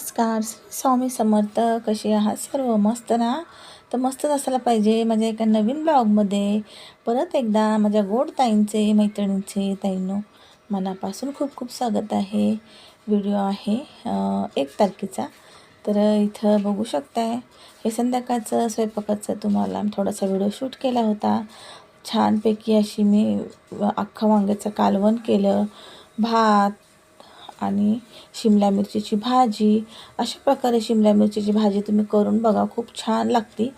नमस्कार. स्वामी समर्थ कसे आहात? सर्व मस्त ना? तर मस्तच असायला पाहिजे माझ्या एका नवीन ब्लॉगमध्ये. परत एकदा माझ्या गोड ताईंचे मैत्रिणींचे ताईंनो मनापासून खूप खूप स्वागत आहे. व्हिडिओ आहे एक तारखेचा. तर इथं बघू शकताय हे संध्याकाळचं स्वयंपाकाचं तुम्हाला थोडासा व्हिडिओ शूट केला होता. छानपैकी अशी मी अख्खा वांग्याचं कालवण केलं. भात आणि शिमला मिरचीची भाजी. अशा प्रकारे शिमला मिरचीची भाजी तुम्ही करून बघा खूप छान लागते.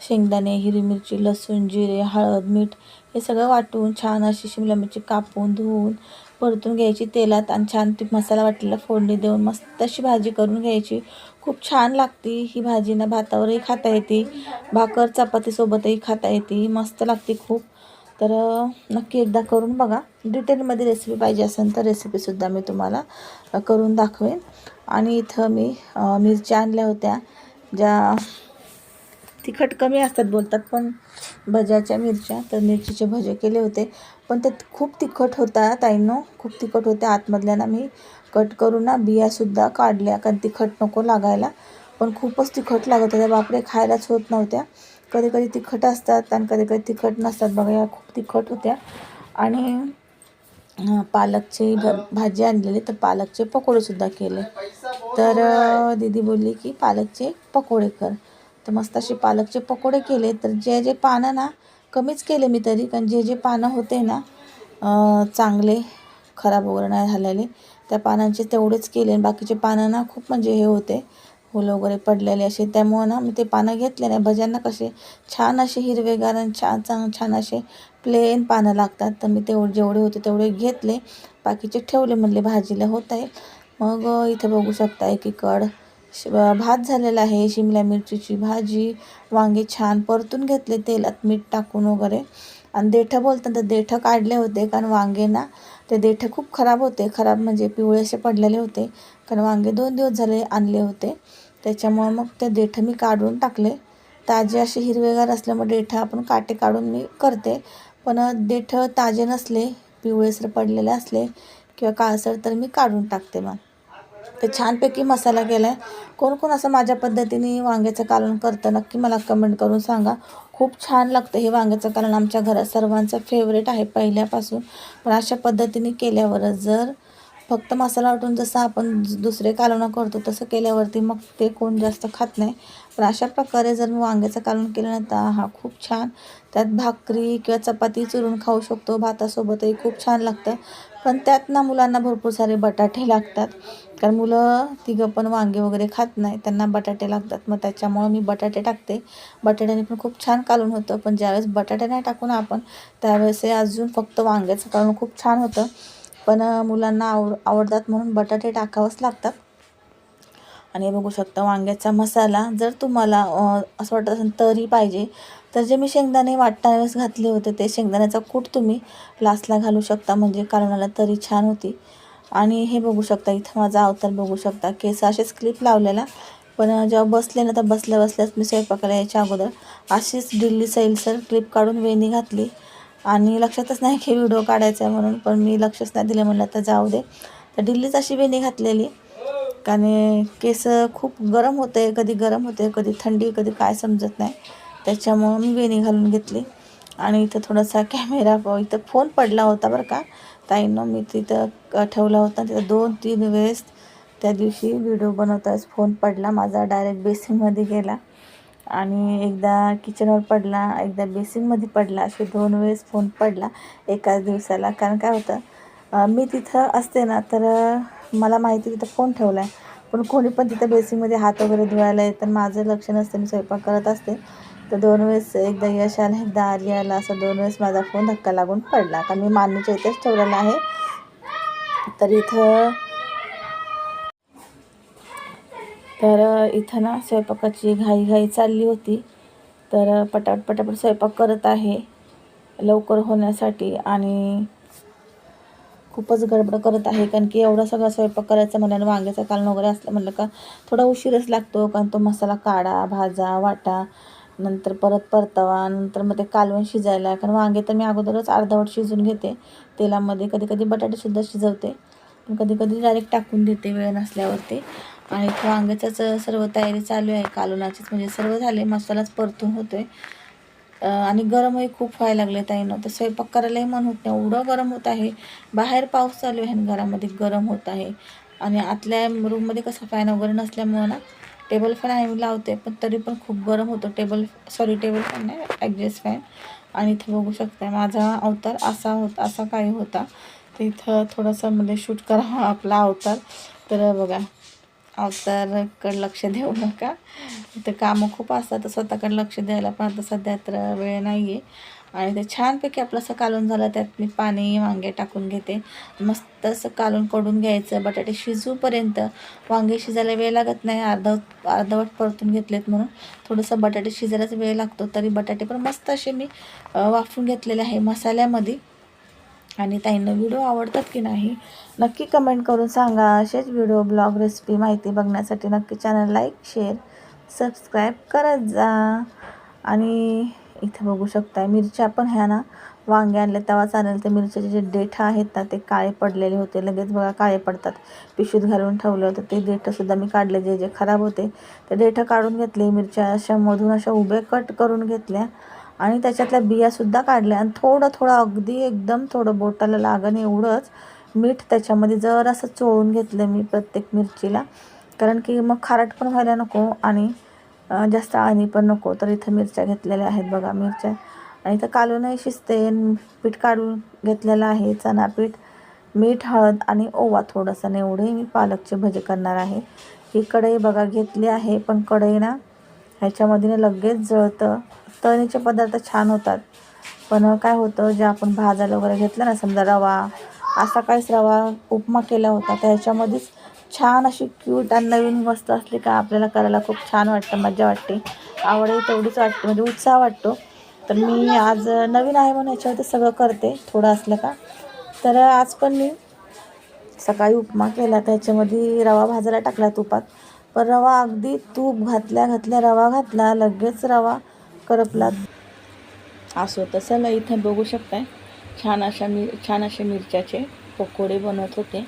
शेंगदाणे हिरवी मिरची लसूण जिरे हळद मीठ हे सगळं वाटून छान अशी शिमला मिरची कापून धुवून परतून घ्यायची तेलात आणि छान ती मसाला वाटलेला फोडणी देऊन मस्त अशी भाजी करून घ्यायची. खूप छान लागते. ही भाजी ना भातावरही खाता येते भाकर चपातीसोबतही खाता येते. मस्त लागते खूप तर नक्की एकदा करून बघा. डिटेलमध्ये रेसिपी पाहिजे असेल तर रेसिपीसुद्धा मी तुम्हाला करून दाखवेन. आणि इथं मी मिरच्या आणल्या होत्या ज्या तिखट कमी असतात बोलतात पण भज्याच्या मिरच्या तर मिरचीचे भजे केले होते. पण ते खूप तिखट होता ताईंनो खूप तिखट होत्या आतमधल्यानं मी कट करून ना बियासुद्धा काढल्या कारण तिखट नको लागायला. पण खूपच तिखट लागत होत्या. बापरे खायलाच होत नव्हत्या. कधी कधी तिखट असतात आणि कधी कधी तिखट नसतात. बघा या खूप तिखट होत्या. आणि पालकची भ भाजी आणलेली तर पालकचे पकोडेसुद्धा केले. तर दीदी बोलली की पालकचे पकोडे कर. तर मस्त असे पालकचे पकोडे केले. तर जे जे पानं ना कमीच केले मी तरी कारण जे जे पानं होते ना चांगले खराब वगैरे नाही झालेले त्या पानांचे तेवढेच केले. आणि बाकीचे पानं ना खूप म्हणजे हे होते. फुलं वगैरे पडलेले असे. त्यामुळं ना मी ते पानं घेतले नाही. भज्यांना कसे छान असे हिरवेगार आणि छान चांग छान असे प्लेन पानं लागतात. तर मी तेवढे जेवढे होते तेवढे घेतले. बाकीचे ठेवले म्हणले भाजीला होत आहे. मग इथं इथे बघू शकता एकीकड. श भात झालेला आहे. शिमला मिरचीची भाजी. वांगे छान परतून घेतले. तेलात मीठ टाकून वगैरे. आणि देठं बोलतात तर देठं काढले होते. कारण वांगे ना ते देठं खूप खराब होते. खराब म्हणजे पिवळे असे पडलेले होते. कारण वांगे दोन दिवस झाले आणले होते. त्याच्यामुळं मग ते देठं मी काढून टाकले. ताजे असे हिरवेगार असल्यामुळे देठं आपण काटे काढून मी करते. पण देठं ताजे नसले पिवळेसर पडलेले असले किंवा काळसर तर मी काढून टाकते मग. ते छानपैकी मसाला केला आहे कोण कोण असं माझ्या पद्धतीने वांग्याचं कालवण करतं नक्की मला कमेंट करून सांगा. खूप छान लागतं हे वांग्याचं कालवण. आमच्या घरात सर्वांचं फेवरेट आहे पहिल्यापासून. पण अशा पद्धतीने केल्यावरच जर फक्त मसाला वाटून जसं आपण दुसरे कालवणं करतो तसं केल्यावरती मग ते कोण जास्त खात नाही. पण अशा प्रकारे जर मी वांग्याचं कालवण केलं ना तर हा खूप छान. त्यात भाकरी किंवा चपाती चुरून खाऊ शकतो भातासोबतही खूप छान लागतं. पण त्यात ना मुलांना भरपूर सारे बटाटे लागतात. कारण मुलं तिघं पण वांगे वगैरे खात नाही त्यांना बटाटे लागतात. मग त्याच्यामुळं मी बटाटे टाकते. बटाट्याने पण खूप छान कालवण होतं. पण ज्यावेळेस बटाटे नाही टाकून आपण त्यावेळेस हे अजून फक्त वांग्याचं कालवण खूप छान होतं. पण मुलांना आव आवडतात म्हणून बटाटे टाकावंच लागतात. आणि हे बघू शकता वांग्याचा मसाला. जर तुम्हाला असं वाटत असेल तरी पाहिजे तर जे मी शेंगदाणे वाटतावेळेस घातले होते ते शेंगदाण्याचा कूट तुम्ही लास्टला घालू शकता म्हणजे कारणाला तरी छान होती. आणि हे बघू शकता इथं माझा अवतार बघू शकता. केस असेच क्लिप लावलेला. पण जेव्हा बसले ना तर बसल्या बसल्याच मी स्वयंपाकाला यायच्या अगोदर अशीच दिल्ली सैलसर क्लिप काढून वेणी घातली. आणि लक्षातच नाही की व्हिडिओ काढायचा आहे म्हणून पण मी लक्षच नाही दिलं. म्हणलं तर जाऊ दे. तर दिल्लीच अशी वेणी घातलेली. कारण केस खूप गरम होते. कधी गरम होते कधी थंडी कधी काय समजत नाही. त्याच्यामुळं मी वेणी घालून घेतली. आणि इथं थोडासा कॅमेरा इथं फोन पडला होता बरं का. ताईनं मी तिथं ठेवला होता. तिथं दोन तीन वेळेस त्या दिवशी व्हिडिओ बनवताच फोन पडला. माझा डायरेक्ट बेसिनमध्ये गेला. आणि एकदा किचनवर पडला एकदा बेसिनमध्ये पडला असे दोन वेळेस फोन पडला एकाच दिवसाला. कारण काय होतं मी तिथं असते ना तर मला माहिती तिथं फोन ठेवला आहे पण कोणी पण तिथं बेसिनमध्ये हात वगैरे धुवायला येतं माझं लक्ष नसतं. मी स्वयंपाक करत असते. तर दोन वेळेस एकदा यश आला एकदा आर्य आला असं दोन वेळेस माझा फोन धक्का लागून पडला. कारण मी मान्यच्या इथेच ठेवलेला आहे. तर इथं तर इथं ना स्वयंपाकाची घाई घाई चालली होती. तर पटापट पटापट स्वयंपाक करत आहे. लवकर होण्यासाठी आणि खूपच गडबड करत आहे. कारण की एवढा सगळा स्वयंपाक करायचा म्हणल्यानं वांग्याचं कालन वगैरे असलं म्हणलं का थोडा उशीरच लागतो. कारण तो मसाला काढा भाजा वाटा नंतर परत परतवा नंतर मग ते कालवण शिजायला. कारण वांगे तर मी अगोदरच अर्धवट शिजून घेते. तेलामध्ये कधी कधी बटाटेसुद्धा शिजवते. पण कधी कधी डायरेक्ट टाकून देते वेळ नसल्यावरती. आणि इथं वांग्याचंच सर्व तयारी चालू आहे कालवणाचीच. म्हणजे सर्व झाले मसालाच परतून होतोय. आहे आणि गरमही खूप व्हायला लागले ताईनं. तर स्वयंपाक करायलाही मन होत नाही. एवढं गरम होत आहे. बाहेर पाऊस चालू आहे आणि घरामध्ये गरम होत आहे. आणि आतल्या रूममध्ये कसं फॅन वगैरे नसल्यामुळं ना टेबल फॅन आम्ही लावते पण तरी पण खूप गरम होतो. टेबल सॉरी टेबल फॅन नाही ॲडजस्ट फॅन. आणि इथं बघू शकता माझा अवतार असा होता असा काही होता. तर इथं थोडंसं म्हणजे शूट करा आपला अवतार. तर बघा अवतारकडे लक्ष देऊ नका. इथं कामं खूप असतात स्वतःकडे लक्ष द्यायला पण आता सध्या तर वेळ नाही आहे आणि ते छानपैकी आपलं असं कालून झालं त्यात मी पाणी वांगे टाकून घेते. मस्त असं कालून कडून घ्यायचं बटाटे शिजूपर्यंत. वांगे शिजायला वेळ लागत नाही अर्धा अर्धवट परतून घेतलेत म्हणून. थोडंसं बटाटे शिजायलाच वेळ लागतो तरी बटाटे पण मस्त असे मी वाफून घेतलेले आहे मसाल्यामध्ये. आणि ताईंना व्हिडिओ आवडतात की नाही नक्की कमेंट करून सांगा. असेच व्हिडिओ ब्लॉग रेसिपी माहिती बघण्यासाठी नक्की चॅनल लाईक शेअर सबस्क्राईब करत जा. आणि इथं बघू शकता मिरच्या पण ह्या ना वांगे आणले तेव्हा चालेल ते मिरच्याचे जे देठ आहेत ना ते काळे पडलेले होते. लगेच बघा काळे पडतात. पिशवीत घालून ठेवलं होतं. ते देठंसुद्धा मी काढले जे जे खराब होते ते देठं काढून घेतले. मिरच्या अशा मधून अशा उभे कट करून घेतल्या. आणि त्याच्यातल्या बियासुद्धा काढल्या. आणि थोडं थोडं अगदी एकदम थोडं बोटाला लागण एवढंच मीठ त्याच्यामध्ये जर असं चोळून घेतलं मी प्रत्येक मिरचीला. कारण की मग खारट पण व्हायला नको आणि जास्त आणि पण नको. तर इथं मिरच्या घेतलेल्या आहेत बघा मिरच्या. आणि इथं कालूनही शिजते पीठ काढून घेतलेलं आहे चणा पीठ मीठ हळद आणि ओवा थोडंसं. आणि एवढे मी पालकचे भजे करणार आहे. ही कढई बघा घेतली आहे. पण कढई ना ह्याच्यामध्ये ना लगेच जळतं. तळणीचे पदार्थ छान होतात. पण काय होतं जे आपण भाजायला वगैरे घेतलं ना समजा रवा असा काहीच रवा उपमा केला होता तर ह्याच्यामध्येच छान अशी क्यूट आणि नवीन वस्तू असली का आपल्याला करायला खूप छान वाटतं मजा वाटते. आवडही तेवढीच वाटते म्हणजे उत्साह वाटतो. तर मी आज नवीन आहे म्हणून ह्याच्यावरती सगळं करते थोडं असलं का. तर आज पण मी सकाळी उपमा केला त्याच्यामध्ये रवा भाजायला टाकला तुपात. पण रवा अगदी तूप घातल्या घातल्या रवा घातला लगेच रवा करपला. असो तसं नाही. इथं बघू शकताय छान अशा मी छान असे मिरच्याचे पकोडे बनवत होते.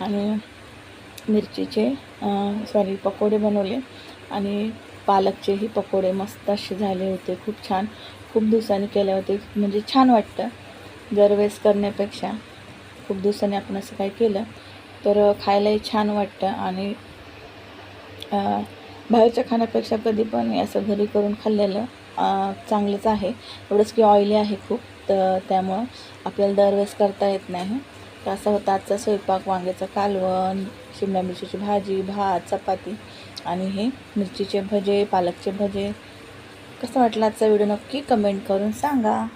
आणि मिरचीचे सॉरी पकोडे बनवले. आणि पालकचेही पकोडे मस्त असे झाले होते. खूप छान खूप दिवसांनी केले होते. म्हणजे छान वाटतं दरवेळेस करण्यापेक्षा. खूप दिवसांनी आपण असं काही केलं तर खायलाही छान वाटतं. आणि बाहेरच्या खाण्यापेक्षा कधी पण असं घरी करून खाल्लेलं चांगलंच आहे. एवढंच की ऑइली आहे खूप तर त्यामुळं आपल्याला दरवेळेस करता येत नाही. तर असा होता आजचा स्वयंपाक वांग्याचं कालवण शिमला मिरचीची भाजी भात चपाती आणि हे मिरचीचे भजे पालकचे भजे. कसं वाटलं आजचा व्हिडिओ नक्की कमेंट करून सांगा.